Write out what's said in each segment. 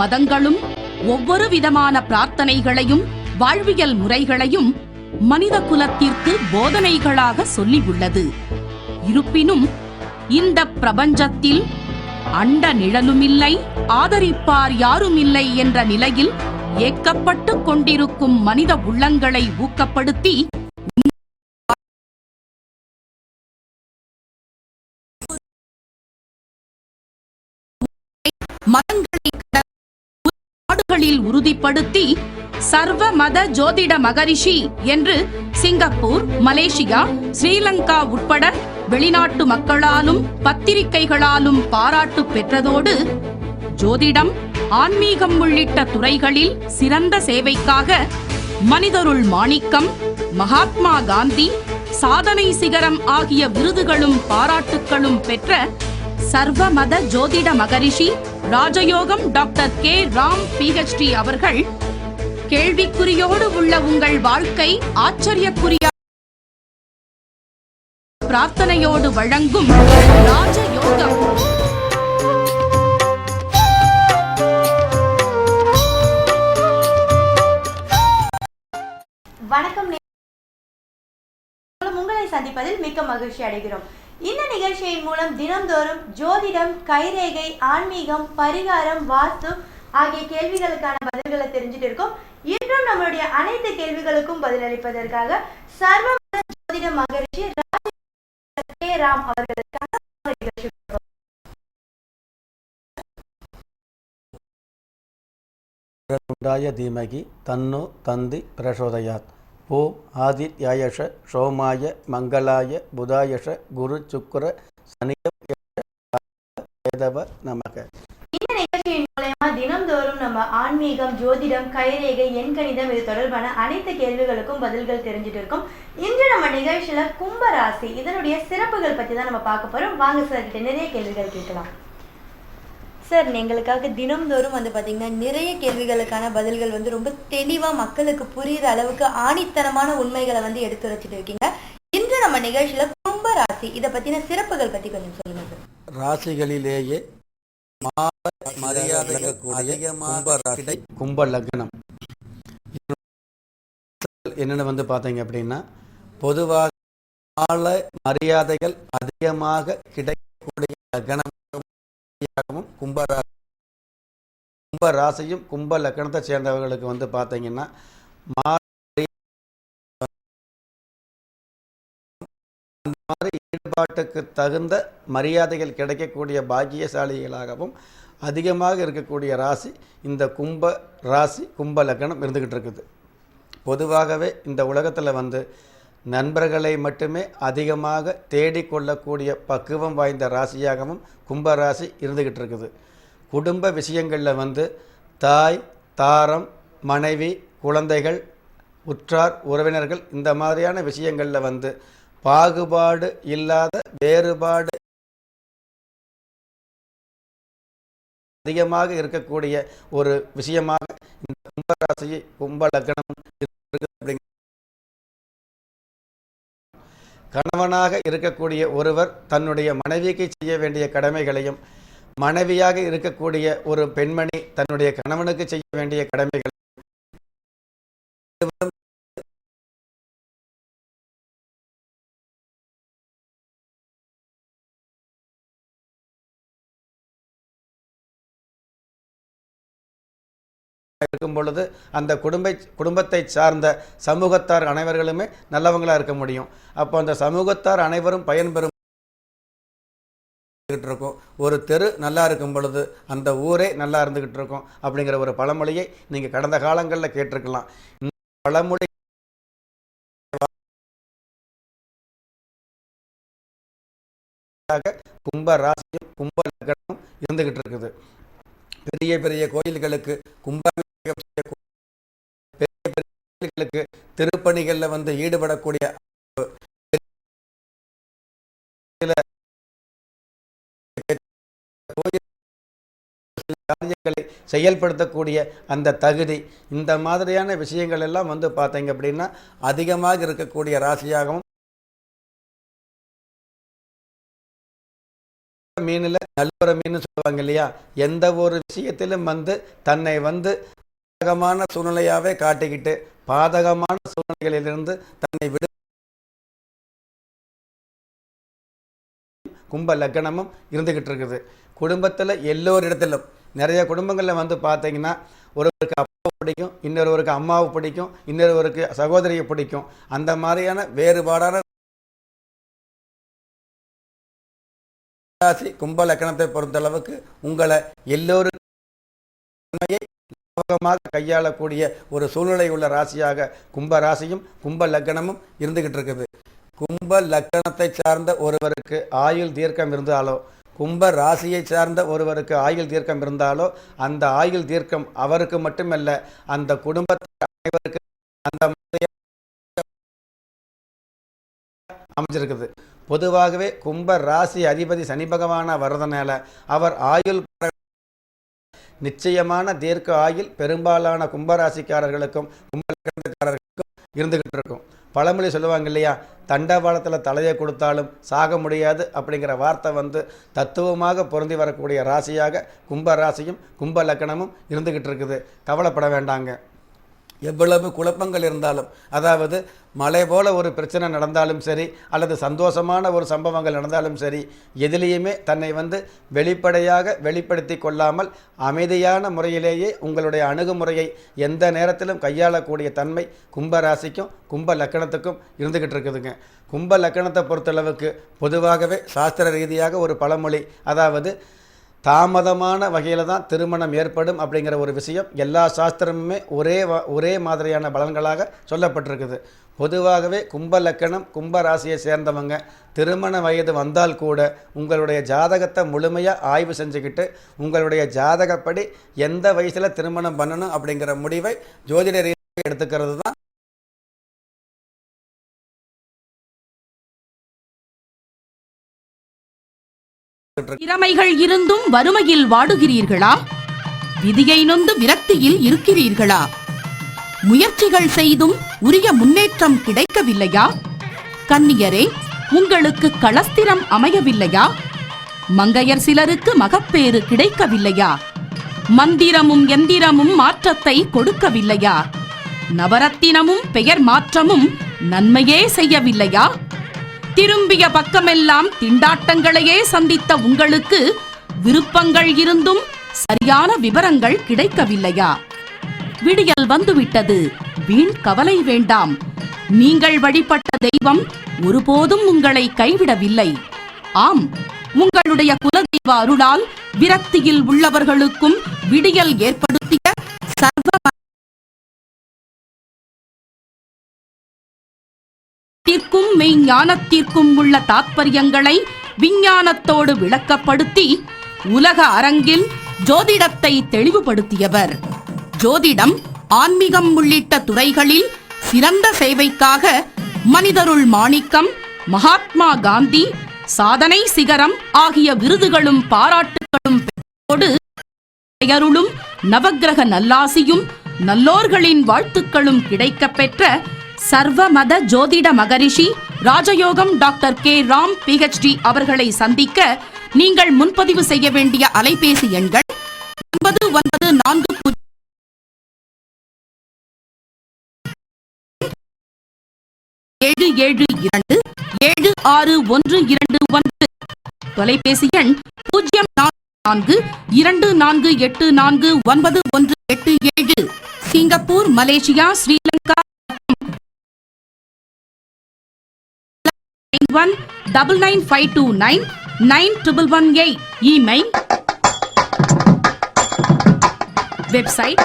மதங்களும் ஒவ்வொரு விதமான பிரார்த்தனைகளையும் வாழ்வியல் முறைகளையும் மனித குலத்திற்கு போதனைகளாக சொல்லியுள்ளது. இருப்பினும் இந்த பிரபஞ்சத்தில் அண்ட நிழலுமில்லை ஆதரிப்பார் யாருமில்லை என்ற நிலையில் ஏக்கப்பட்டு கொண்டிருக்கும் மனித உள்ளங்களை ஊக்கப்படுத்தி மதங்கள் நாடுகளில் உறுதிப்படுத்தி சர்வ மத ஜோதிட மகரிஷி என்று சிங்கப்பூர் மலேசியா ஸ்ரீலங்கா உட்பட வெளிநாட்டு மக்களாலும் பத்திரிகைகளாலும் பாராட்டு பெற்றதோடு ஜோதிடம் ஆன்மீகம் உள்ளிட்ட துறைகளில் சிறந்த சேவைக்காக மனிதருள் மாணிக்கம் மகாத்மா காந்தி சாதனை சிகரம் ஆகிய விருதுகளும் பாராட்டுக்களும் பெற்ற சர்வமத ஜோதிட மகரிஷி ராஜயோகம் டாக்டர் கே ராம் பிஹெச்டி அவர்கள் கேள்விக்குறியோடு உள்ள உங்கள் வாழ்க்கை ஆச்சரியக்குரிய பிரார்த்தனையோடு வழங்கும் ராஜயோகம். வணக்கம். உங்களை சந்திப்பதில் மிக்க மகிழ்ச்சி அடைகிறோம். இந்த நிகழ்ச்சியின் மூலம் தினம்தோறும் ஜோதிடம் கைரேகை ஆன்மீகம் பரிகாரம் வாஸ்து ஆகிய கேள்விகளுக்கான பதில்களை தெரிஞ்சுட்டு இருக்கோம். இன்றும் நம்மளுடைய அனைத்து கேள்விகளுக்கும் பதிலளிப்பதற்காக சர்வமத ஜோதிட மகரிஷி கே ராம் அவர்களுக்காக நிகழ்ச்சி உண்டாய தீமகி தன்னோ தந்தி பிரசோதயாத். ஓ ஆதித்யாயஷ சோமாய மங்களாய புதாயஷ குரு சுக்கர சனிய வேதவ நமக. இந்த நிகழ்ச்சியின் மூலயமா தினம்தோறும் நம்ம ஆன்மீகம் ஜோதிடம் கைரேகை எண்கணிதம் இது தொடர்பான அனைத்து கேள்விகளுக்கும் பதில்கள் தெரிஞ்சுட்டு இருக்கோம். இன்று நம்ம நிகழ்ச்சியில கும்பராசி இதனுடைய சிறப்புகள் பத்தி தான் நம்ம பார்க்க போறோம். வாங்க சார் கிட்ட நிறைய கேள்விகள் கேட்கலாம். சார் எங்களுக்காக தினம்தோறும் வந்து பார்த்தீங்கன்னா நிறைய கேள்விகளுக்கான பதில்கள் வந்து ரொம்ப தெளிவாக மக்களுக்கு புரியுற அளவுக்கு ஆணித்தனமான உண்மைகளை வந்து எடுத்து வச்சுட்டு இருக்கீங்க. இன்று நம்ம நிகழ்ச்சியில கும்பராசி இதை பத்தின சிறப்புகள் பத்தி கொஞ்சம் சொல்லுங்க சார். ராசிகளிலேயே மரியாதை கும்பராசி. கும்ப லக்னம். என்னென்னு வந்து பார்த்தீங்க அப்படின்னா பொதுவாக கால மரியாதைகள் அதிகமாக கிடைக்கக்கூடிய லக்னமாகவும் கும்பராசி கும்ப ராசியும் கும்ப லக்கணத்தை சேர்ந்தவர்களுக்கு வந்து பார்த்தீங்கன்னா மாதிரி ஈடுபாட்டுக்கு தகுந்த மரியாதைகள் கிடைக்கக்கூடிய பாக்கியசாலிகளாகவும் அதிகமாக இருக்கக்கூடிய ராசி இந்த கும்ப ராசி கும்ப லக்கணம் இருந்துக்கிட்டு இருக்குது. பொதுவாகவே இந்த உலகத்தில் வந்து நண்பர்களை மட்டுமே அதிகமாக தேடிக்கொள்ளக்கூடிய பக்குவம் வாய்ந்த ராசியாகவும் கும்பராசி இருந்துக்கிட்டு இருக்குது. குடும்ப விஷயங்களில் வந்து தாய் தாரம் மனைவி குழந்தைகள் உற்றார் உறவினர்கள் இந்த மாதிரியான விஷயங்களில் வந்து பாகுபாடு இல்லாத வேறுபாடு அதிகமாக இருக்கக்கூடிய ஒரு விஷயமாக இந்த கும்பராசியை கும்ப லக்னம் இருக்குது அப்படிங்க கணவனாக இருக்கக்கூடிய ஒருவர் தன்னுடைய மனைவிக்கு செய்ய வேண்டிய கடமைகளையும் மனைவியாக இருக்கக்கூடிய ஒரு பெண்மணி தன்னுடைய கணவனுக்கு செய்ய வேண்டிய கடமைகளையும் இருக்கும் பொழுது அந்த குடும்ப குடும்பத்தை சார்ந்த சமூகத்தார் அனைவர்களுமே நல்லவங்களா இருக்க முடியும். அப்போ அந்த சமூகத்தார் அனைவரும் பயன்பெறும் இருக்கும் ஒரு தெரு நல்லா இருக்கும் பொழுது அந்த ஊரே நல்லா இருந்துகிட்டு இருக்கும் அப்படிங்கிற ஒரு பழமொழியை நீங்கள் கடந்த காலங்களில் கேட்டிருக்கலாம். பழமொழி கும்ப ராசியும் கும்ப லக்னமும் இருந்துகிட்டு இருக்குது பெரிய பெரிய கோயில்களுக்கு கும்ப செய்யக்கூடிய பெரிய பெரிய கோயில்களுக்கு திருப்பணிகளில் வந்து ஈடுபடக்கூடிய சில காரியங்களை செயல்படுத்தக்கூடிய அந்த தகுதி இந்த மாதிரியான விஷயங்கள் எல்லாம் வந்து பார்த்தீங்க அப்படின்னா அதிகமாக இருக்கக்கூடிய ராசியாகவும் மீனில் நல்வர மீன் சொல்லுவாங்க இல்லையா? எந்த ஒரு விஷயத்திலும் வந்து தன்னை வந்து பாதகமான சூழ்நிலையாவே காட்டிக்கிட்டு பாதகமான சூழ்நிலைகளிலிருந்து தன்னை விடு கும்ப லக்கணமும் இருந்துகிட்டு இருக்குது. குடும்பத்தில் எல்லோரிடத்திலும் நிறைய குடும்பங்களில் வந்து பார்த்தீங்கன்னா ஒருவருக்கு அப்பாவை பிடிக்கும் இன்னொருவருக்கு அம்மாவை பிடிக்கும் இன்னொருவருக்கு சகோதரியை பிடிக்கும். அந்த மாதிரியான வேறுபாடான ராசி கும்ப லக்கணத்தை பொறுத்தளவுக்கு உங்களை எல்லோரும் உண்மையை கையாளக்கூடிய ஒரு சூழ்நிலை உள்ள ராசியாக கும்ப ராசியும் கும்ப லக்கணமும் இருந்துகிட்டு இருக்குது. கும்ப லக்கணத்தை சார்ந்த ஒருவருக்கு ஆயுள் தீர்க்கம் இருந்தாலோ கும்ப ராசியை சார்ந்த ஒருவருக்கு ஆயுள் தீர்க்கம் இருந்தாலோ அந்த ஆயுள் தீர்க்கம் அவருக்கு மட்டுமல்ல அந்த குடும்பத்தை அனைவருக்கு அந்த அமைஞ்சிருக்குது. பொதுவாகவே கும்ப ராசி அதிபதி சனி பகவானா வர்றதுனால அவர் ஆயுள் நிச்சயமான தீர்க்க ஆயில் பெரும்பாலான கும்பராசிக்காரர்களுக்கும் கும்பலக்கணக்காரர்களுக்கும் இருந்துகிட்டு இருக்கும் பழமொழி சொல்லுவாங்க இல்லையா? தண்டவாளத்தில் தலையை கொடுத்தாலும் சாக முடியாது அப்படிங்கிற வார்த்தை வந்து தத்துவமாக பொருந்தி வரக்கூடிய ராசியாக கும்ப ராசியும் கும்ப லக்கணமும் இருந்துகிட்டு இருக்குது கவலைப்பட வேண்டாங்க. எவ்வளவு குழப்பங்கள் இருந்தாலும் அதாவது மலை போல் ஒரு பிரச்சனை நடந்தாலும் சரி அல்லது சந்தோஷமான ஒரு சம்பவங்கள் நடந்தாலும் சரி எதிலேயுமே தன்னை வந்து வெளிப்படையாக வெளிப்படுத்தி கொள்ளாமல் அமைதியான முறையிலேயே உங்களுடைய அணுகுமுறையை எந்த நேரத்திலும் கையாளக்கூடிய தன்மை கும்ப ராசிக்கும் கும்ப லக்கணத்துக்கும் இருந்துக்கிட்டு இருக்குதுங்க. கும்ப லக்கணத்தை பொறுத்தளவுக்கு பொதுவாகவே சாஸ்திர ரீதியாக ஒரு பழமொழி அதாவது தாமதமான வகையில் தான் திருமணம் ஏற்படும் அப்படிங்கிற ஒரு விஷயம் எல்லா சாஸ்திரமுமே ஒரே வ- ஒரே மாதிரியான பலன்களாக சொல்லப்பட்டிருக்குது. பொதுவாகவே கும்ப லக்கணம் கும்ப ராசியை சேர்ந்தவங்க திருமண வயது வந்தால் கூட உங்களுடைய ஜாதகத்தை முழுமையாக ஆய்வு செஞ்சுக்கிட்டு உங்களுடைய ஜாதகப்படி எந்த வயசில் திருமணம் பண்ணணும் அப்படிங்கிற முடிவை ஜோதிட ரீதியாக எடுத்துக்கிறது தான் திறமைகள் இருந்தும் வறுமையில் வாடுகிறீர்களா? விதியை நொந்து விரக்தியில் இருக்கிறீர்களா? முயற்சிகள் செய்தும் உரிய முன்னேற்றம் கிடைக்கவில்லையா? கன்னியரே உங்களுக்கு களஸ்திரம் அமையவில்லையா? மங்கையர் சிலருக்கு மகப்பேறு கிடைக்கவில்லையா? மந்திரமும் எந்திரமும் மாற்றத்தை கொடுக்கவில்லையா? நவரத்தினமும் பெயர் மாற்றமும் நன்மையே செய்யவில்லையா? திரும்பிய பக்கமெல்லாம் திண்டாட்டங்களையே சந்தித்த உங்களுக்கு விருப்பங்கள் இருந்தும் சரியான விவரங்கள் கிடைக்கவில்லையா? விடியல் வந்துவிட்டது. வீண் கவலை வேண்டாம். நீங்கள் வழிபட்ட தெய்வம் ஒருபோதும் உங்களை கைவிடவில்லை. ஆம் உங்களுடைய குலதெய்வ அருளால் விரக்தியில் உள்ளவர்களுக்கும் விடியல் ஏற்படுத்திய அறிவுக்கும் மெய்ஞானத்திற்கும் உள்ள தாத்பரியங்களை விஞ்ஞானத்தோடு விளக்கப்படுத்தி உலக அரங்கில் ஜோதிடத்தை தெளிவுபடுத்தியவர். ஜோதிடம் ஆன்மீகம் உள்ளிட்ட துறைகளில் சிறந்த சேவைக்காக மனிதருள் மாணிக்கம் மகாத்மா காந்தி சாதனை சிகரம் ஆகிய விருதுகளும் பாராட்டுகளும் பெற்றோடு பெயருளும் நவக்கிரக நல்லாசியும் நல்லோர்களின் வாழ்த்துக்களும் கிடைக்கப் பெற்ற சர்வமத ஜோதிட மகரிஷி ராஜயோகம் டாக்டர் கே. ராம் பிஹெச்டி அவர்களை சந்திக்க நீங்கள் முன்பதிவு செய்ய வேண்டிய அலைபேசி எண்கள் ஒன்பது ஒன்பது நான்கு ஏழு ஏழு இரண்டு ஏழு ஆறு ஒன்று இரண்டு ஒன்பது தொலைபேசி எண் பூஜ்ஜியம் நான்கு இரண்டு நான்கு எட்டு நான்கு ஒன்பது ஒன்று எட்டு ஏழு. Singapore Malaysia Sri Sri Lanka one double nine five two nine nine triple one eight email website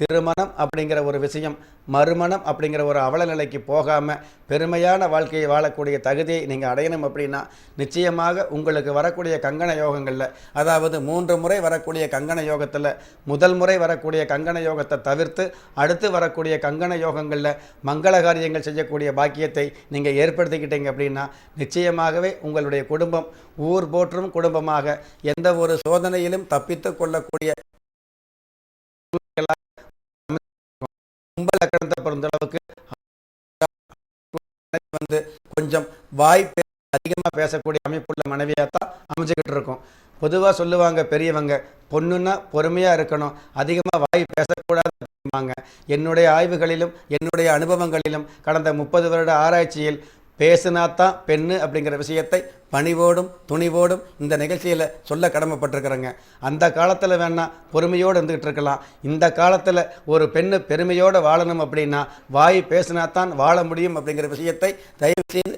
திருமணம் அப்படிங்கிற ஒரு விஷயம் மறுமணம் அப்படிங்கிற ஒரு அவல நிலைக்கு போகாமல் பெருமையான வாழ்க்கையை வாழக்கூடிய தகுதியை நீங்கள் அடையணும் அப்படின்னா நிச்சயமாக உங்களுக்கு வரக்கூடிய கங்கண யோகங்களில் அதாவது மூன்று முறை வரக்கூடிய கங்கண யோகத்தில் முதல் முறை வரக்கூடிய கங்கண யோகத்தை தவிர்த்து அடுத்து வரக்கூடிய கங்கண யோகங்களில் மங்கள காரியங்கள் செய்யக்கூடிய பாக்கியத்தை நீங்கள் ஏற்படுத்திக்கிட்டீங்க அப்படின்னா நிச்சயமாகவே உங்களுடைய குடும்பம் ஊர் போற்றும் குடும்பமாக எந்த ஒரு சோதனையிலும் தப்பித்து கொள்ளக்கூடிய கும்ப பிறந்த அளவுக்கு வந்து கொஞ்சம் வாய் அதிகமாக பேசக்கூடிய அமைப்புள்ள மனைவியாக தான் அமைஞ்சுக்கிட்டு இருக்கும். பொதுவாக சொல்லுவாங்க பெரியவங்க பொண்ணுன்னா பொறுமையாக இருக்கணும். அதிகமாக வாய் பேசக்கூடாது அப்படிம்பாங்க. என்னுடைய ஆய்வுகளிலும் என்னுடைய அனுபவங்களிலும் கடந்த முப்பது வருட ஆராய்ச்சியில் பேசுனாத்தான் பெண்ணு அப்படிங்கிற விஷயத்தை பணிவோடும் துணிவோடும் இந்த நிகழ்ச்சியில் சொல்ல கடமைப்பட்டிருக்கிறேங்க. அந்த காலத்தில் வேணா பொறுமையோடு இருந்துகிட்டு இருக்கலாம். இந்த காலத்தில் ஒரு பெண்ணு பெருமையோடு வாழணும் அப்படின்னா வாய் பேசினாத்தான் வாழ முடியும் அப்படிங்கிற விஷயத்தை தயவு செய்து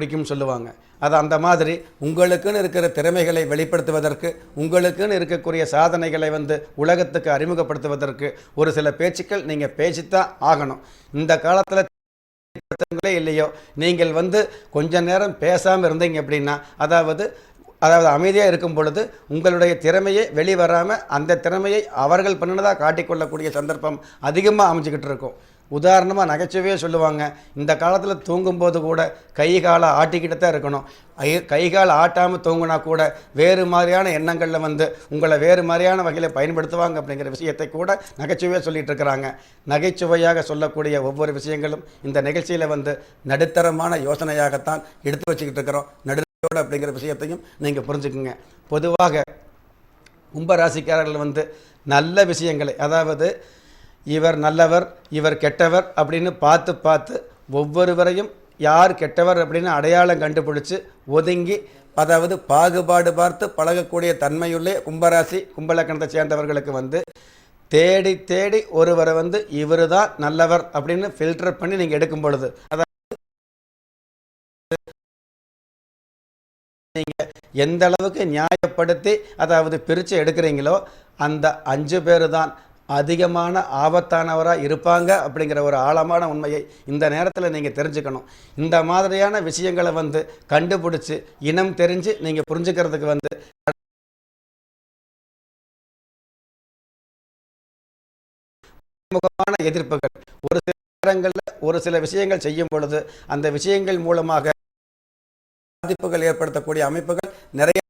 பிடிக்கும் சொல்லுவாங்க. அது அந்த மாதிரி உங்களுக்குன்னு இருக்கிற திறமைகளை வெளிப்படுத்துவதற்கு உங்களுக்குன்னு இருக்கக்கூடிய சாதனைகளை வந்து உலகத்துக்கு அறிமுகப்படுத்துவதற்கு ஒரு சில பேச்சுக்கள் நீங்கள் பேசித்தான் ஆகணும். இந்த காலத்தில் இல்லையோ? நீங்கள் வந்து கொஞ்ச நேரம் பேசாமல் இருந்தீங்க அப்படின்னா அதாவது அதாவது அமைதியாக இருக்கும் பொழுது உங்களுடைய திறமையை வெளிவராமல் அந்த திறமையை அவர்கள் பண்ணினதாக காட்டிக்கொள்ளக்கூடிய சந்தர்ப்பம் அதிகமாக அமைஞ்சிக்கிட்டு இருக்கும். உதாரணமாக நகைச்சுவையே சொல்லுவாங்க. இந்த காலத்தில் தூங்கும்போது கூட கை காலை ஆட்டிக்கிட்டு தான் இருக்கணும். கை கால் ஆட்டாமல் தூங்கினா கூட வேறு மாதிரியான எண்ணங்களில் வந்து உங்களை வேறு மாதிரியான வகையில் பயன்படுத்துவாங்க அப்படிங்கிற விஷயத்தை கூட நகைச்சுவையாக சொல்லிட்டு இருக்கிறாங்க. நகைச்சுவையாக சொல்லக்கூடிய ஒவ்வொரு விஷயங்களும் இந்த நிகழ்ச்சியில் வந்து நடுத்தரமான யோசனையாகத்தான் எடுத்து வச்சுக்கிட்டு இருக்கிறோம். நடுத்தரோடு அப்படிங்கிற விஷயத்தையும் நீங்கள் புரிஞ்சுக்குங்க. பொதுவாக கும்பராசிக்காரர்கள் வந்து நல்ல விஷயங்களை அதாவது இவர் நல்லவர் இவர் கெட்டவர் அப்படின்னு பார்த்து பார்த்து ஒவ்வொருவரையும் யார் கெட்டவர் அப்படின்னு அடையாளம் கண்டுபிடிச்சி ஒதுங்கி அதாவது பாகுபாடு பார்த்து பழகக்கூடிய தன்மையுள்ளே கும்பராசி கும்பலக்கணத்தை சேர்ந்தவர்களுக்கு வந்து தேடி தேடி ஒருவரை வந்து இவர் தான் நல்லவர் அப்படின்னு ஃபில்டர் பண்ணி நீங்கள் எடுக்கும் பொழுது. அதாவது நீங்கள் எந்த அளவுக்கு நியாயப்படுத்தி அதாவது பிரித்து எடுக்கிறீங்களோ அந்த அஞ்சு பேர் தான் அதிகமான ஆபத்தானவராக இருப்பாங்க அப்படிங்கிற ஒரு ஆழமான உண்மையை இந்த நேரத்தில் நீங்கள் தெரிஞ்சுக்கணும். இந்த மாதிரியான விஷயங்களை வந்து கண்டுபிடிச்சி இனம் தெரிஞ்சு நீங்கள் புரிஞ்சுக்கிறதுக்கு வந்து முகமான எதிர்ப்புகள். ஒரு சில நேரங்களில் ஒரு சில விஷயங்கள் செய்யும் பொழுது அந்த விஷயங்கள் மூலமாக பாதிப்புகள் ஏற்படுத்தக்கூடிய அமைப்புகள் நிறைய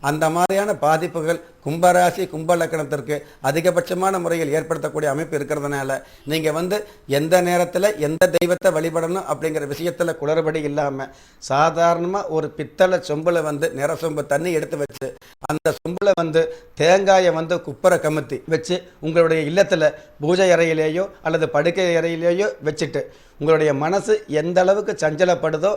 அந்த மாதிரியான பாதிப்புகள் கும்பராசி கும்பலக்கணத்திற்கு அதிகபட்சமான முறையில் ஏற்படுத்தக்கூடிய அமைப்பு இருக்கிறதுனால நீங்கள் வந்து எந்த நேரத்தில் எந்த தெய்வத்தை வழிபடணும் அப்படிங்கிற விஷயத்தில் குளறுபடி இல்லாமல் சாதாரணமாக ஒரு பித்தளை சொம்பில் வந்து நிற சொம்பு தண்ணி எடுத்து வச்சு அந்த சொம்பில் வந்து தேங்காயை வந்து குப்பரை கமுத்தி வச்சு உங்களுடைய இல்லத்தில் பூஜை அறையிலேயோ அல்லது படுக்கை அறையிலேயோ வச்சுட்டு உங்களுடைய மனசு எந்த அளவுக்கு சஞ்சலப்படுதோ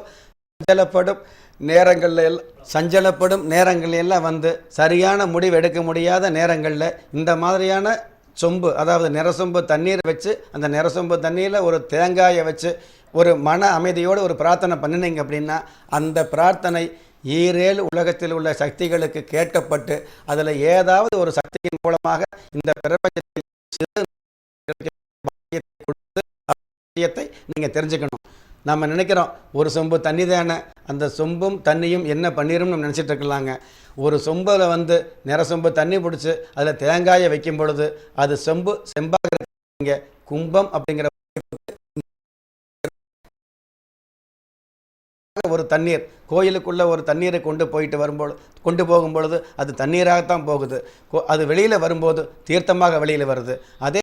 சஞ்சலப்படும். நேரங்களில் எல்லாம் சஞ்சலப்படும் நேரங்களெல்லாம் வந்து சரியான முடிவு எடுக்க முடியாத நேரங்களில் இந்த மாதிரியான சொம்பு அதாவது நிறசொம்பு தண்ணீர் வச்சு அந்த நிறசொம்பு தண்ணீரில் ஒரு தேங்காயை வச்சு ஒரு மன அமைதியோடு ஒரு பிரார்த்தனை பண்ணினீங்க அப்படின்னா அந்த பிரார்த்தனை ஈரேழு உலகத்தில் உள்ள சக்திகளுக்கு கேட்கப்பட்டு அதில் ஏதாவது ஒரு சக்தியின் மூலமாக இந்த பிரபஞ்சத்தில் சிறு கொடுத்து நீங்கள் தெரிஞ்சுக்கணும் நம்ம நினைக்கிறோம் ஒரு சொம்பு தண்ணி தானே அந்த சொம்பும் தண்ணியும் என்ன பண்ணிரும்னு நம்ம நினச்சிட்டு இருக்கலாங்க. ஒரு சொம்பில் வந்து நிற சொம்பு தண்ணி பிடிச்சி அதில் தேங்காயை வைக்கும் பொழுது அது சொம்பு செம்பாக இருக்கீங்க கும்பம் அப்படிங்கிற ஒரு தண்ணீர் கோயிலுக்குள்ள ஒரு தண்ணீரை கொண்டு போயிட்டு வரும்பொழுது கொண்டு போகும் பொழுது அது தண்ணீராகத்தான் போகுது. கோ- அது வெளியில் வரும்போது தீர்த்தமாக வெளியில் வருது. அதே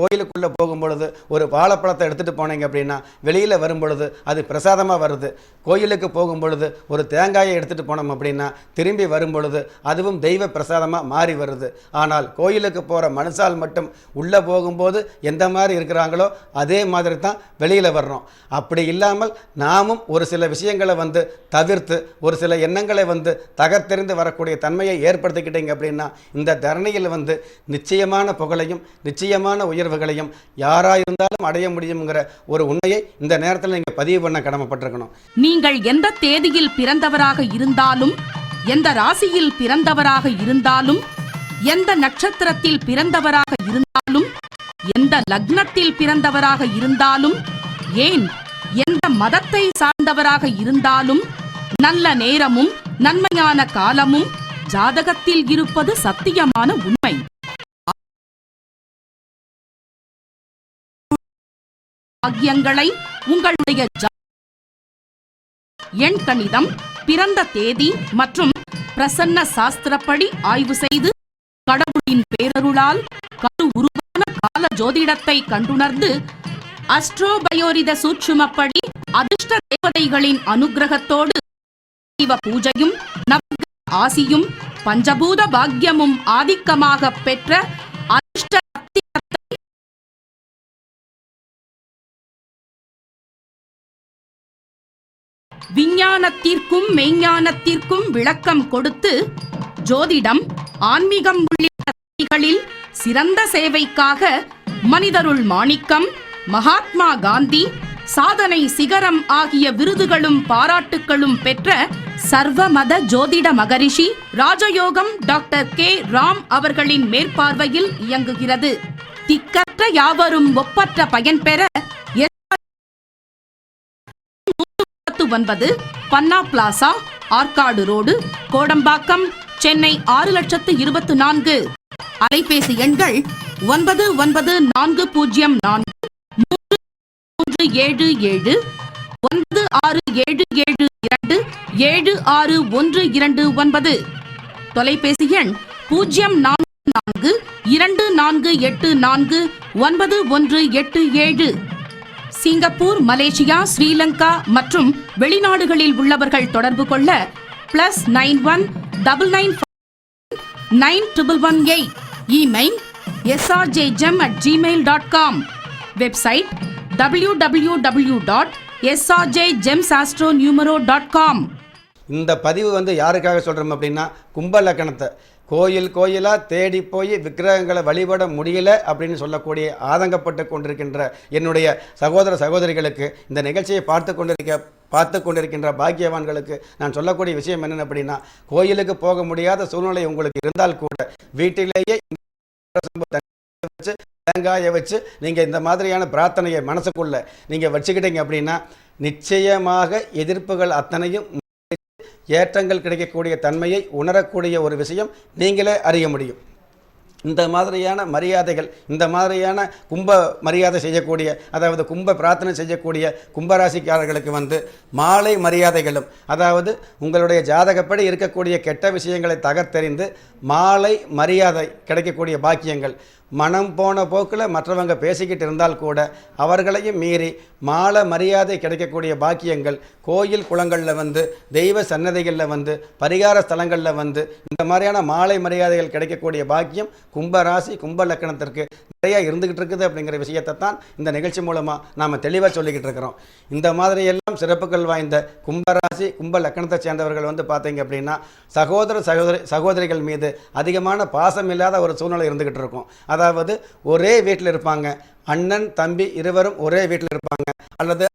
கோயிலுக்குள்ளே போகும்பொழுது ஒரு வாழைப்பழத்தை எடுத்துகிட்டு போனீங்க அப்படின்னா வெளியில் வரும்பொழுது அது பிரசாதமாக வருது. கோயிலுக்கு போகும்பொழுது ஒரு தேங்காயை எடுத்துகிட்டு போனோம் அப்படின்னா திரும்பி வரும்பொழுது அதுவும் தெய்வ பிரசாதமாக மாறி வருது. ஆனால் கோயிலுக்கு போகிற மனுஷால் மட்டும் உள்ளே போகும்போது எந்த மாதிரி இருக்கிறாங்களோ அதே மாதிரி தான் வெளியில் வர்றோம். அப்படி இல்லாமல் நாமும் ஒரு சில விஷயங்களை வந்து தவிர்த்து ஒரு சில எண்ணங்களை வந்து தகர்த்தெறிந்து வரக்கூடிய தன்மையை ஏற்படுத்திக்கிட்டீங்க அப்படின்னா இந்த தரணியில் வந்து நிச்சயமான புகழையும் நிச்சயமான உயர்வுகளையும் யாராக இருந்தாலும் அடைய முடியுங்கிற ஒரு உண்மையை இந்த நேரத்தில் நீங்கள் பதிவு பண்ண கடமைப்பட்டிருக்கணும். நீங்கள் எந்த தேதியில் பிறந்தவராக இருந்தாலும் எந்த ராசியில் பிறந்தவராக இருந்தாலும் எந்த நட்சத்திரத்தில் பிறந்தவராக இருந்தாலும் எந்த லக்னத்தில் பிறந்தவராக இருந்தாலும் ஏன் எந்த மதத்தை சார்ந்தவராக இருந்தாலும் நல்ல நேரமும் நன்மையான காலமும் ஜாதகத்தில் இருப்பது சத்தியமான உண்மை. பாக்கியங்களை உங்களுடைய எண் கணிதம் பிறந்த தேதி மற்றும் பிரசன்ன சாஸ்திரப்படி ஆய்வு செய்து கடவுளின் பேரருளால் கரு உருவான கால ஜோதிடத்தை கண்டுணர்ந்து அஸ்ட்ரோபயோரித சூட்சுமப்படி அதிர்ஷ்ட தேவதைகளின் அனுகிரகத்தோடு சிவ பூஜையும் நவ ஆசியும் பஞ்சபூத பாக்கியமும் ஆதிக்கமாக பெற்ற விஞ்ஞானத்திற்கும் மெய்ஞானத்திற்கும் விளக்கம் கொடுத்து ஜோதிடம் ஆன்மீகம் உள்ளிட்ட சிறந்த சேவைக்காக மனிதருள் மாணிக்கம் மகாத்மா காந்தி சாதனை சிகரம் ஆகிய விருதுகளும் பாராட்டுகளும் பெற்ற சர்வமத ஜோதிட மகரிஷி ராஜயோகம் டாக்டர் கே. ராம் அவர்களின் மேற்பார்வையில் இயங்குகிறது. திக்கற்ற யாவரும் ஒப்பற்ற பயன் ஒன்பது பன்னா பிளாசா ஆற்காடு ரோடு கோடம்பாக்கம் சென்னை ஆறு லட்சத்து இருபத்து நான்கு. அலைபேசி எண்கள் ஒன்பது ஒன்பது நான்கு பூஜ்ஜியம் நான்கு மூன்று மூன்று ஏழு ஏழு ஒன்பது ஆறு ஏழு ஏழு இரண்டு ஏழு ஆறு ஒன்று இரண்டு ஒன்பது. தொலைபேசி எண் பூஜ்ஜியம் நான்கு நான்கு இரண்டு நான்கு எட்டு நான்கு ஒன்பது ஒன்று எட்டு ஏழு. சிங்கப்பூர் மலேசியா ஸ்ரீலங்கா மற்றும் வெளிநாடுகளில் உள்ளவர்கள் தொடர்பு கொள்ள plus nine one double nine nine triple one eight email SRJ gem at Gmail dot com website W W W dot SRJ gems astro numero dot com இந்த பதிவு வந்து யாருக்காக சொல்கிறோம் அப்படின்னா கும்ப லக்கணத்தை கோயில் கோயிலாக தேடி போய் விக்கிரகங்களை வழிபட முடியல அப்படின்னு சொல்லக்கூடிய ஆதங்கப்பட்டு கொண்டிருக்கின்ற என்னுடைய சகோதர சகோதரிகளுக்கு இந்த நிகழ்ச்சியை பார்த்து கொண்டிருக்க பார்த்து கொண்டிருக்கின்ற பாக்கியவான்களுக்கு நான் சொல்லக்கூடிய விஷயம் என்னென்ன அப்படின்னா கோயிலுக்கு போக முடியாத சூழ்நிலை உங்களுக்கு இருந்தால் கூட வீட்டிலேயே வச்சு தேங்காயை வச்சு நீங்கள் இந்த மாதிரியான பிரார்த்தனையை மனசுக்குள்ளே நீங்கள் வச்சுக்கிட்டீங்க அப்படின்னா நிச்சயமாக எதிர்ப்புகள் அத்தனையும் ஏற்றங்கள் கிடைக்கக்கூடிய தன்மையை உணரக்கூடிய ஒரு விஷயம் நீங்களே அறிய முடியும். இந்த மாதிரியான மரியாதைகள் இந்த மாதிரியான கும்ப மரியாதை செய்யக்கூடிய அதாவது கும்ப பிரார்த்தனை செய்யக்கூடிய கும்பராசிக்காரர்களுக்கு வந்து மாலை மரியாதைகளும் அதாவது உங்களுடைய ஜாதகப்படி இருக்கக்கூடிய கெட்ட விஷயங்களை தகர்த்தெறிந்து மாலை மரியாதை கிடைக்கக்கூடிய பாக்கியங்கள் மனம் போன போக்கில் மற்றவங்க பேசிக்கிட்டு இருந்தால் கூட அவர்களையும் மீறி மாலை மரியாதை கிடைக்கக்கூடிய பாக்கியங்கள் கோயில் குளங்களில் வந்து தெய்வ சன்னதிகளில் வந்து பரிகார ஸ்தலங்களில் வந்து இந்த மாதிரியான மாலை மரியாதைகள் கிடைக்கக்கூடிய பாக்கியம் கும்பராசி கும்ப லக்கணத்திற்கு நிறையா இருந்துக்கிட்டு இருக்குது அப்படிங்கிற விஷயத்தை தான் இந்த நிகழ்ச்சி மூலமாக நாம் தெளிவாக சொல்லிக்கிட்டு இருக்கிறோம். இந்த மாதிரி எல்லாம் சிறப்புகள் வாய்ந்த கும்பராசி கும்ப லக்கணத்தை சேர்ந்தவர்கள் வந்து பார்த்தீங்க அப்படின்னா சகோதர சகோதரி சகோதரிகள் மீது அதிகமான பாசம் இல்லாத ஒரு சூழ்நிலை இருந்துக்கிட்டு இருக்கும். அதை அதாவது ஒரே வீட்டில் இருப்பாங்க. அண்ணன் தம்பி இருவரும் ஒரே வீட்டில் இருப்பாங்க. அல்லது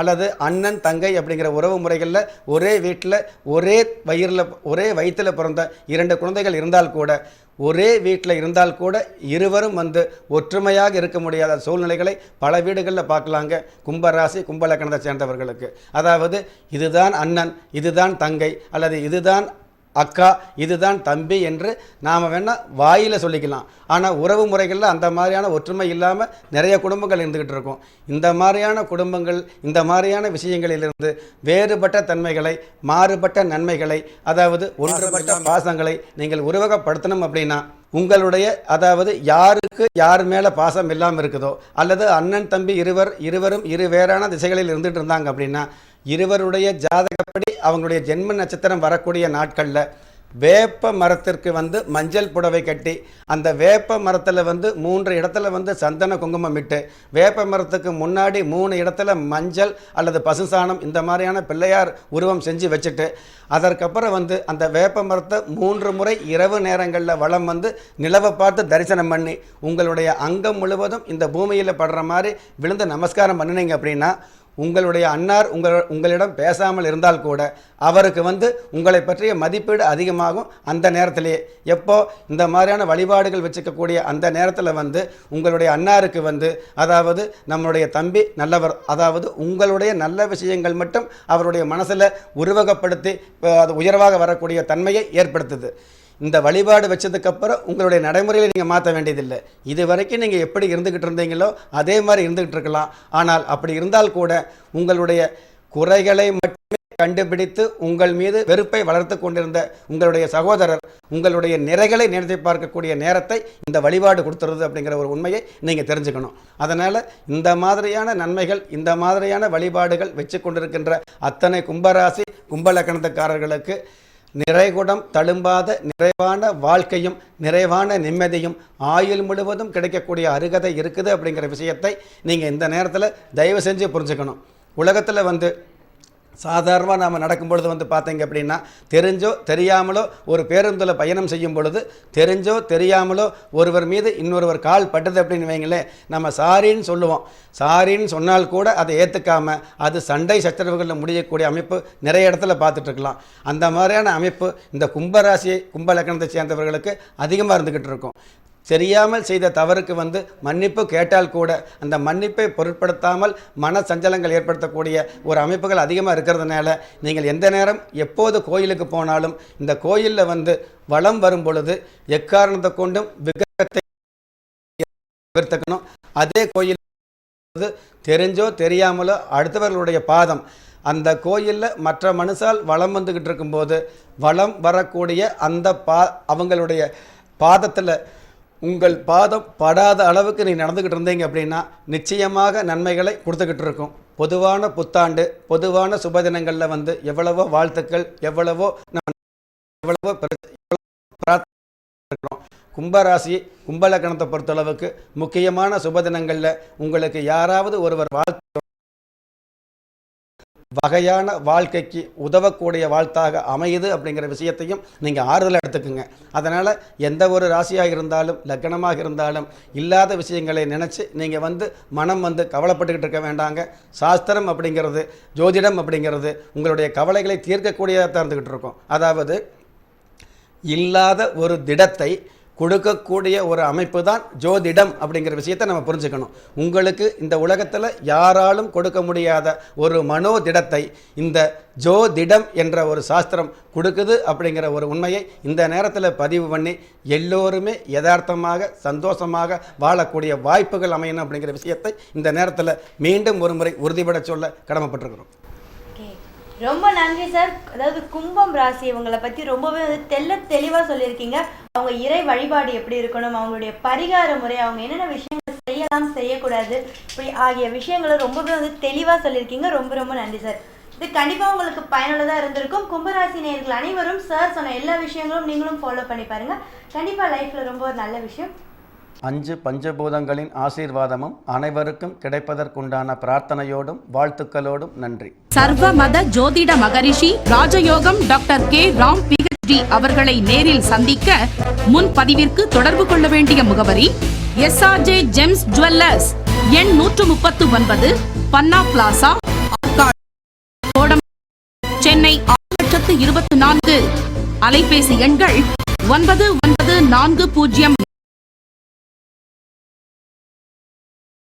அல்லது அண்ணன் தங்கை அப்படிங்கிற உறவு முறைகளில் ஒரே வீட்டில் ஒரே வயிறில் ஒரே வயிற்றில் பிறந்த இரண்டு குழந்தைகள் இருந்தால் கூட ஒரே வீட்டில் இருந்தால் கூட இருவரும் வந்து ஒற்றுமையாக இருக்க முடியாத சூழ்நிலைகளை பல வீடுகளில் பார்க்கலாங்க. கும்பராசி கும்பலக்கணத்தை சேர்ந்தவர்களுக்கு. அதாவது இதுதான் அண்ணன் இதுதான் தங்கை அல்லது இதுதான் அக்கா இதுதான் தம்பி என்று நாம் வேணால் வாயில் சொல்லிக்கலாம். ஆனால் உறவு முறைகளில் அந்த மாதிரியான ஒற்றுமை இல்லாமல் நிறைய குடும்பங்கள் இருந்துக்கிட்டு இருக்கும். இந்த மாதிரியான குடும்பங்கள் இந்த மாதிரியான விஷயங்களிலிருந்து வேறுபட்ட தன்மைகளை மாறுபட்ட நன்மைகளை அதாவது ஒன்றுபட்ட பாசங்களை நீங்கள் உருவகப்படுத்தணும் அப்படின்னா உங்களுடைய அதாவது யாருக்கு யார் மேலே பாசம் இல்லாமல் இருக்குதோ அல்லது அண்ணன் தம்பி இருவர் இருவரும் இரு வேறான திசைகளில் இருந்துகிட்டு இருந்தாங்க அப்படின்னா இருவருடைய ஜாதகப்படி அவங்களுடைய ஜென்ம நட்சத்திரம் வரக்கூடிய நாட்களில் வேப்ப மரத்திற்கு வந்து மஞ்சள் புடவை கட்டி அந்த வேப்ப மரத்தில் வந்து மூன்று இடத்துல வந்து சந்தன குங்குமம் இட்டு வேப்ப மரத்துக்கு முன்னாடி மூணு இடத்துல மஞ்சள் அல்லது பசுசாணம் இந்த மாதிரியான பிள்ளையார் உருவம் செஞ்சு வச்சுட்டு அதற்கப்புறம் வந்து அந்த வேப்ப மரத்தை மூன்று முறை இரவு நேரங்களில் வளம் வந்து நிலவை பார்த்து தரிசனம் பண்ணி உங்களுடைய அங்கம் முழுவதும் இந்த பூமியில் படுற மாதிரி விழுந்து நமஸ்காரம் பண்ணினீங்க அப்படின்னா உங்களுடைய அன்னார் உங்கள் உங்களிடம் பேசாமல் இருந்தால் கூட அவருக்கு வந்து உங்களை பற்றிய மதிப்பீடு அதிகமாகும் அந்த நேரத்திலேயே. எப்போ? இந்த மாதிரியான வழிபாடுகள் வச்சுக்கக்கூடிய அந்த நேரத்தில் வந்து உங்களுடைய அன்னாருக்கு வந்து அதாவது நம்மளுடைய தம்பி நல்லவர் அதாவது உங்களுடைய நல்ல விஷயங்கள் மட்டும் அவருடைய மனசில் உருவகப்படுத்தி அது உயர்வாக வரக்கூடிய தன்மையை ஏற்படுத்துது. இந்த வழிபாடு வச்சதுக்கப்புறம் உங்களுடைய நடைமுறையில் நீங்கள் மாற்ற வேண்டியதில்லை. இது வரைக்கும் நீங்கள் எப்படி இருந்துக்கிட்டு இருந்தீங்களோ அதே மாதிரி இருந்துக்கிட்டு இருக்கலாம். ஆனால் அப்படி இருந்தால் கூட உங்களுடைய குறைகளை மட்டுமே கண்டுபிடித்து உங்கள் மீது வெறுப்பை வளர்த்து கொண்டிருந்த உங்களுடைய சகோதரர் உங்களுடைய நிறைகளை நினைத்து பார்க்கக்கூடிய நேரத்தை இந்த வழிபாடு கொடுத்துருது அப்படிங்கிற ஒரு உண்மையை நீங்கள் தெரிஞ்சுக்கணும். அதனால் இந்த மாதிரியான நன்மைகள் இந்த மாதிரியான வழிபாடுகள் வச்சு கொண்டிருக்கின்ற அத்தனை கும்பராசி கும்பலக்கணத்துக்காரர்களுக்கு நிறைகுடம் தழும்பாத நிறைவான வாழ்க்கையும் நிறைவான நிம்மதியும் ஆயுள் முழுவதும் கிடைக்கக்கூடிய அருகதை இருக்குது அப்படிங்கிற விஷயத்தை நீங்கள் இந்த நேரத்தில் தயவு செஞ்சு புரிஞ்சுக்கணும். உலகத்தில் வந்து சாதாரணமாக நாம் நடக்கும் பொழுது வந்து பார்த்தீங்க அப்படின்னா தெரிஞ்சோ தெரியாமலோ ஒரு பேருந்தில் பயணம் செய்யும் பொழுது தெரிஞ்சோ தெரியாமலோ ஒருவர் மீது இன்னொருவர் கால் பட்டது அப்படின்னு வைங்களேன் நம்ம சாரின்னு சொல்லுவோம். சாரின்னு சொன்னால் கூட அதை ஏற்றுக்காம அது சண்டை சச்சரவுகளில் முடியக்கூடிய அமைப்பு நிறைய இடத்துல பார்த்துட்ருக்கலாம். அந்த மாதிரியான அமைப்பு இந்த கும்பராசியை கும்ப லக்கணத்தை சேர்ந்தவர்களுக்கு அதிகமாக இருந்துக்கிட்டு இருக்கும் தெரியாமல் செய்த தவறுக்கு வந்து மன்னிப்பு கேட்டால் கூட அந்த மன்னிப்பை பொருட்படுத்தாமல் மன சஞ்சலங்கள் ஏற்படுத்தக்கூடிய ஒரு அமைப்புகள் அதிகமாக இருக்கிறதுனால நீங்கள் எந்த நேரம் எப்போது கோயிலுக்கு போனாலும் இந்த கோயிலில் வந்து வளம் வரும் பொழுது எக்காரணத்தை கொண்டும் விக்கிரகத்தை தவிர்த்துக்கணும் அதே கோயில் தெரிஞ்சோ தெரியாமலோ அடுத்தவர்களுடைய பாதம். அந்த கோயிலில் மற்ற மனுஷால் வளம் வந்துக்கிட்டு இருக்கும்போது வளம் வரக்கூடிய அந்த பா அவங்களுடைய பாதத்தில் உங்கள் பாதம் படாத அளவுக்கு நீ நடந்துக்கிட்டு இருந்தீங்க அப்படின்னா நிச்சயமாக நன்மைகளை கொடுத்துக்கிட்டு இருக்கும். பொதுவான புத்தாண்டு பொதுவான சுபதினங்களில் வந்து எவ்வளவோ வாழ்த்துக்கள் எவ்வளவோ நம்ம எவ்வளவோ பிரார்த்தனை இருக்கிறோம் கும்பராசி கும்பலக்கணத்தை பொறுத்தளவுக்கு முக்கியமான சுபதினங்களில் உங்களுக்கு யாராவது ஒருவர் வாழ்த்து வகையான வாழ்க்கைக்கு உதவக்கூடிய வாழ்த்தாக அமையுது அப்படிங்கிற விஷயத்தையும் நீங்கள் ஆறுதல் எடுத்துக்குங்க. அதனால் எந்த ஒரு ராசியாக இருந்தாலும் லக்கணமாக இருந்தாலும் இல்லாத விஷயங்களை நினச்சி நீங்கள் வந்து மனம் வந்து கவலைப்பட்டுக்கிட்டு இருக்க வேண்டாங்க. சாஸ்திரம் அப்படிங்கிறது ஜோதிடம் அப்படிங்கிறது உங்களுடைய கவலைகளை தீர்க்கக்கூடியதாக தான் இருந்துக்கிட்டு இருக்கும். அதாவது இல்லாத ஒரு திடத்தை கொடுக்கக்கூடிய ஒரு அமைப்பு தான் ஜோதிடம் அப்படிங்கிற விஷயத்தை நம்ம புரிஞ்சுக்கணும். உங்களுக்கு இந்த உலகத்தில் யாராலும் கொடுக்க முடியாத ஒரு மனோதிடத்தை இந்த ஜோதிடம் என்ற ஒரு சாஸ்திரம் கொடுக்குது அப்படிங்கிற ஒரு உண்மையை இந்த நேரத்தில் பதிவு பண்ணி எல்லோருமே யதார்த்தமாக சந்தோஷமாக வாழக்கூடிய வாய்ப்புகள் அமையணும் அப்படிங்கிற விஷயத்தை இந்த நேரத்தில் மீண்டும் ஒரு முறை உறுதிபட சொல்ல கடமைப்பட்டிருக்கிறோம். ரொம்ப நன்றி சார் அதாவது கும்பம் ராசி இவங்களை பற்றி ரொம்பவே வந்து தெள்ள தெளிவாக சொல்லியிருக்கீங்க. அவங்க இறை வழிபாடு எப்படி இருக்கணும் அவங்களுடைய பரிகார முறை அவங்க என்னென்ன விஷயங்கள் செய்யலாம் செய்யக்கூடாது இப்படி ஆகிய விஷயங்களை ரொம்பவே வந்து தெளிவாக சொல்லியிருக்கீங்க. ரொம்ப ரொம்ப நன்றி சார் இது கண்டிப்பாக உங்களுக்கு பயனுள்ளதாக இருந்திருக்கும். கும்பராசி நேர்கள் அனைவரும் சார் சொன்ன எல்லா விஷயங்களும் நீங்களும் ஃபாலோ பண்ணி பாருங்க. கண்டிப்பாக லைஃப்பில் ரொம்ப ஒரு நல்ல விஷயம். அஞ்சு பஞ்சபூதங்களின் ஆசீர்வாதமும் அனைவருக்கும் கிடைப்பதற்குண்டான பிரார்த்தனையோடும் வாழ்த்துக்களோடும் நன்றி. சர்வ மத ஜோதிட மகரிஷி ராஜயோகம் டாக்டர் கே. ராம் பிஹெச்டி அவர்களை நேரில் சந்திக்க முன்பதிவிற்கு தொடர்பு கொள்ள வேண்டிய முகவரி எஸ்ஆர்ஜே ஜெம்ஸ் ஜுவல்லர்ஸ் எண் நூற்று முப்பத்து ஒன்பது பன்னா பிளாசா சென்னை ஆறு லட்சத்து இருபத்தி நான்கு. அலைபேசி எண்கள் ஒன்பது ஒன்பது நான்கு பூஜ்ஜியம்